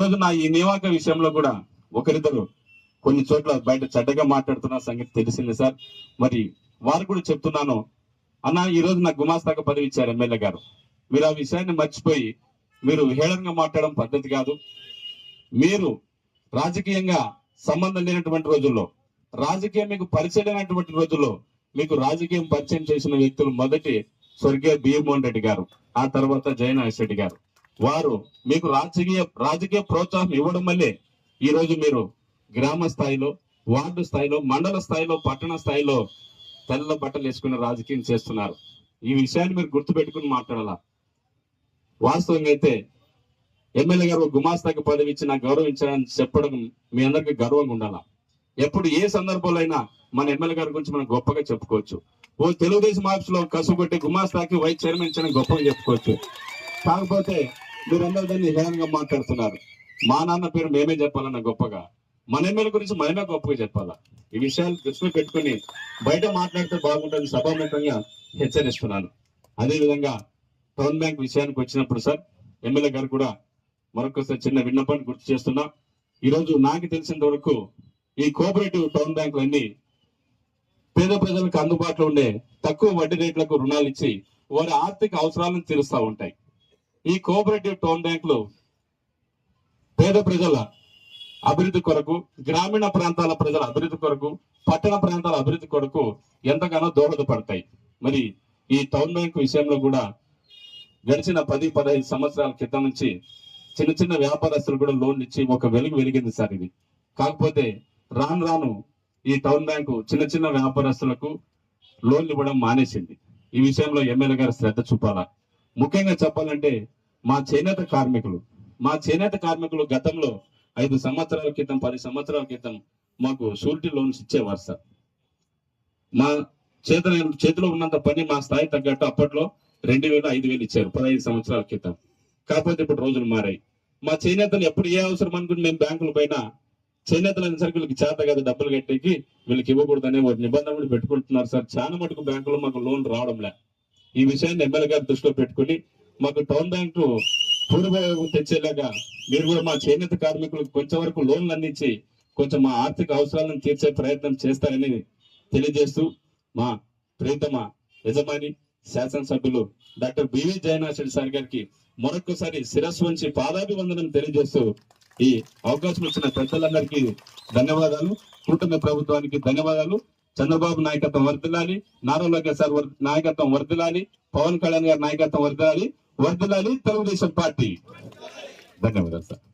రోజు నా ఈ నియామక విషయంలో కూడా ఒకరిద్దరు కొన్ని చోట్ల బయట చెడ్డగా మాట్లాడుతున్న సంగతి తెలిసింది సార్. మరి వారు కూడా చెప్తున్నాను. అన్న ఈ రోజు నాకు గుమాస్తాగా పదవి ఇచ్చారు ఎమ్మెల్యే గారు. మీరు ఆ విషయాన్ని మర్చిపోయి మీరు హేళనగా మాట్లాడడం పద్ధతి కాదు. మీరు రాజకీయంగా సంబంధం లేనటువంటి రోజుల్లో రాజకీయం మీకు పరిచయం లేనటువంటి రోజుల్లో మీకు రాజకీయం పరిచయం చేసిన వ్యక్తులు మొదటి స్వర్గీయ భీమోహన్ రెడ్డి గారు ఆ తర్వాత జయనాథ్ రెడ్డి గారు. వారు మీకు రాజకీయ రాజకీయ ప్రోత్సాహం ఇవ్వడం వల్లే ఈ రోజు మీరు గ్రామ స్థాయిలో వార్డు స్థాయిలో మండల స్థాయిలో పట్టణ స్థాయిలో తెల్ల బట్టలు వేసుకుని రాజకీయం చేస్తున్నారు. ఈ విషయాన్ని మీరు గుర్తుపెట్టుకుని మాట్లాడాలా? వాస్తవంగా అయితే ఎమ్మెల్యే గారు గుమాస్తాకి పదవి ఇచ్చి నాకు గౌరవించాలని చెప్పడం మీ అందరికీ గర్వంగా ఉండాల? ఎప్పుడు ఏ సందర్భంలో అయినా మన ఎమ్మెల్యే గారి గురించి మనం గొప్పగా చెప్పుకోవచ్చు. ఓ తెలుగుదేశం ఆఫీస్లో కసుగొట్టి గుమాస్తాకి వైస్ చైర్మన్ ఇచ్చిన గొప్పగా చెప్పుకోవచ్చు. కాకపోతే మీరందరూ దాన్ని హేళనగా మాట్లాడుతున్నారు. మా నాన్న పేరు మేమే చెప్పాలన్న గొప్పగా. మన ఎమ్మెల్యే గురించి మనమే గొప్పగా చెప్పాలా? ఈ విషయాలు దృష్టిలో పెట్టుకుని బయట మాట్లాడితే బాగుంటుంది సభాముఖంగా హెచ్చరిస్తున్నాను. అదే విధంగా టౌన్ బ్యాంక్ విషయానికి వచ్చినప్పుడు సార్ ఎమ్మెల్యే గారు కూడా మరొకసారి చిన్న విన్నపాన్ని గుర్తు చేస్తున్నా. ఈ రోజు నాకు తెలిసినంత వరకు ఈ కోఆపరేటివ్ టౌన్ బ్యాంకులన్నీ పేద ప్రజలకు అందుబాటులో ఉండే తక్కువ వడ్డీ రేట్లకు రుణాలు ఇచ్చి వారి ఆర్థిక అవసరాలను తీరుస్తూ ఉంటాయి. ఈ కోఆపరేటివ్ టౌన్ బ్యాంకులు పేద ప్రజల అభివృద్ధి కొరకు గ్రామీణ ప్రాంతాల ప్రజల అభివృద్ధి కొరకు పట్టణ ప్రాంతాల అభివృద్ధి కొరకు ఎంతగానో దోహదపడతాయి. మరి ఈ టౌన్ బ్యాంక్ విషయంలో కూడా గడిచిన పది పదహైదు సంవత్సరాల క్రితం నుంచి చిన్న చిన్న వ్యాపారస్తులు కూడా లోన్లు ఇచ్చి ఒక వెలుగు వెలిగింది సార్ ఇది. కాకపోతే రాను రాను ఈ టౌన్ బ్యాంకు చిన్న చిన్న వ్యాపారస్తులకు లోన్లు ఇవ్వడం మానేసింది. ఈ విషయంలో ఎమ్మెల్యే గారు శ్రద్ధ చూపాలా? ముఖ్యంగా చెప్పాలంటే మా చేనేత కార్మికులు. మా చేనేత కార్మికులు గతంలో ఐదు సంవత్సరాల క్రితం పది సంవత్సరాల క్రితం మాకు షూరిటీ లోన్స్ ఇచ్చేవారు సార్. మా చేత చేతిలో ఉన్నంత పని మా స్థాయి తగ్గట్టు అప్పట్లో రెండు వేలు ఐదు వేలు ఇచ్చారు పదహైదు సంవత్సరాల క్రితం. కాకపోతే ఇప్పుడు రోజులు మారాయి. మా చేనేతలు ఎప్పుడు ఏ అవసరం అనుకుని మేము బ్యాంకుల పైన చేనేతలు వీళ్ళకి చేత కదా డబ్బులు కట్టేకి వీళ్ళకి ఇవ్వకూడదనే ఒక నిబంధనలు పెట్టుకుంటున్నారు సార్. చాలా మటుకు బ్యాంకులో మాకు లోన్ రావడం లేదు ఈ విషయాన్ని ఎమ్మెల్యే గారు దృష్టిలో పెట్టుకుని మాకు టౌన్ బ్యాంకు పూర్వయోగం తెచ్చేలాగా మీరు కూడా మా చేనేత కార్మికులకు కొంచెం వరకు లోన్లు అందించి కొంచెం మా ఆర్థిక అవసరాలను తీర్చే ప్రయత్నం చేస్తారని తెలియజేస్తూ మా ప్రీతమ యజమాని శాసనసభ్యులు డాక్టర్ బివి జయనాథ్ సార్ గారికి మరొకసారి శిరస్సు వంచి పాదాభివందనం తెలియజేస్తూ ఈ అవకాశం ఇచ్చిన పెద్దలందరికీ ధన్యవాదాలు. కూటమి ప్రభుత్వానికి ధన్యవాదాలు. చంద్రబాబు నాయకత్వం వర్దిలాలి నారా లోకేష్ సార్ వర్- నాయకత్వం వర్దిలాలి పవన్ కళ్యాణ్ గారి నాయకత్వం వర్దిలాలి వర్దిలాలి తెలుగుదేశం పార్టీ. ధన్యవాదాలు సార్.